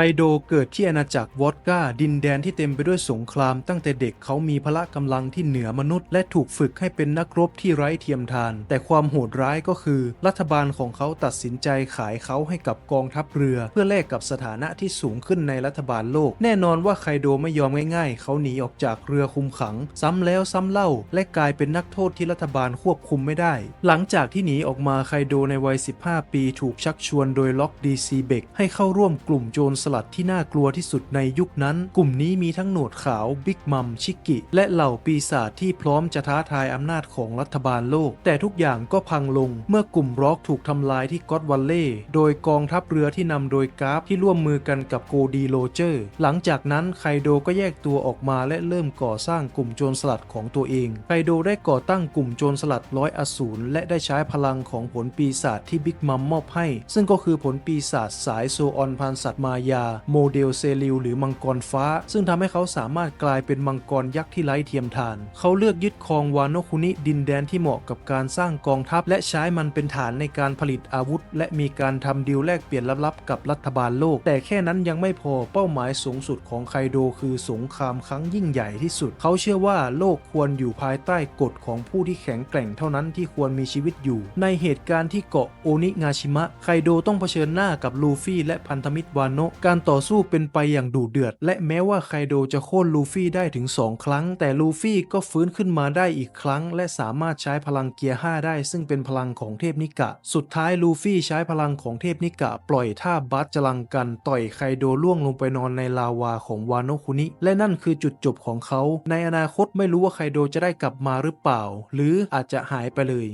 คโดเกิดที่อาณาจักรวอดก้า ดินแดนที่เต็มไปด้วยสงคราม ตั้งแต่เด็กเขามีพละกำลังที่เหนือมนุษย์ และถูกฝึกให้เป็นนักรบที่ไร้เทียมทาน แต่ความโหดร้ายก็คือ รัฐบาลของเขาตัดสินใจขายเขาให้กับกองทัพเรือ เพื่อแลกกับสถานะที่สูงขึ้นในรัฐบาลโลก แน่นอนว่าไคโดไม่ยอมง่ายๆ เขาหนีออกจากเรือคุมขัง ซ้ำแล้วซ้ำเล่า และกลายเป็นนักโทษที่รัฐบาลควบคุมไม่ได้ หลังจากที่หนีออกมาไคโดในวัย 15 ปี ถูกชักชวนโดยล็อกดีซีเบกให้เข้าร่วมกลุ่มโจรสลัดที่น่ากลัวที่สุดในยุคนั้น กลุ่มนี้มีทั้งหนวดขาวบิ๊กมัมชิกิ และเหล่าปีศาจที่พร้อมจะท้าทายอำนาจของรัฐบาลโลก แต่ทุกอย่างก็พังลง เมื่อกลุ่มร็อกถูกทำลายที่ก็อตวัลเล่โดยกองทัพเรือที่นำโดยกราฟที่ร่วมมือกันกับโกดีโรเจอร์ หลังจากนั้นไคโดก็แยกตัวออกมาและเริ่มก่อสร้างกลุ่มโจรสลัดของตัวเองไคโดได้ก่อตั้งกลุ่มโจรสลัดร้อยอสูรและได้ใช้พลังของผลปีศาจที่บิ๊กมัมมอบให้ ซึ่งก็คือผลปีศาจสายโซออนพันสัตว์มายาโมเดลเซลิลหรือมังกรฟ้า ซึ่งทำให้เขาสามารถกลายเป็นมังกรยักษ์ที่ไร้เทียมทาน เขาเลือกยึดครองวานโนคุนิดินแดนที่เหมาะกับการสร้างกองทัพ และใช้มันเป็นฐานในการผลิตอาวุธ และมีการทำดีลแลกเปลี่ยนลับๆกับรัฐบาลโลก แต่แค่นั้นยังไม่พอเป้าหมายสูงสุดของไคโดคือสงครามครั้งยิ่งใหญ่ที่สุด เขาเชื่อว่าโลกควรอยู่ภายใต้กฎของผู้ที่แข็งแกร่งเท่านั้นที่ควรมีชีวิตอยู่ ในเหตุการณ์ที่เกาะโอนิงาชิมะไคโดต้องเผชิญหน้ากับลูฟี่และพันธมิตรวานโนะการต่อสู้เป็นไปอย่างดุเดือด และแม้ว่าไคโดจะโค่นลูฟี่ได้ถึง 2 ครั้ง แต่ลูฟี่ก็ฟื้นขึ้นมาได้อีกครั้ง และสามารถใช้พลังเกียร์ 5 ได้ ซึ่งเป็นพลังของเทพนิกะ สุดท้ายลูฟี่ใช้พลังของเทพนิกะ ปล่อยท่าบัสจลังกัน ต่อยไคโดล่วงลงไปนอนในลาวาของวานโนคุนิ และนั่นคือจุดจบของเขา ในอนาคตไม่รู้ว่าไคโดจะได้กลับมาหรือเปล่า หรืออาจจะหายไปเลย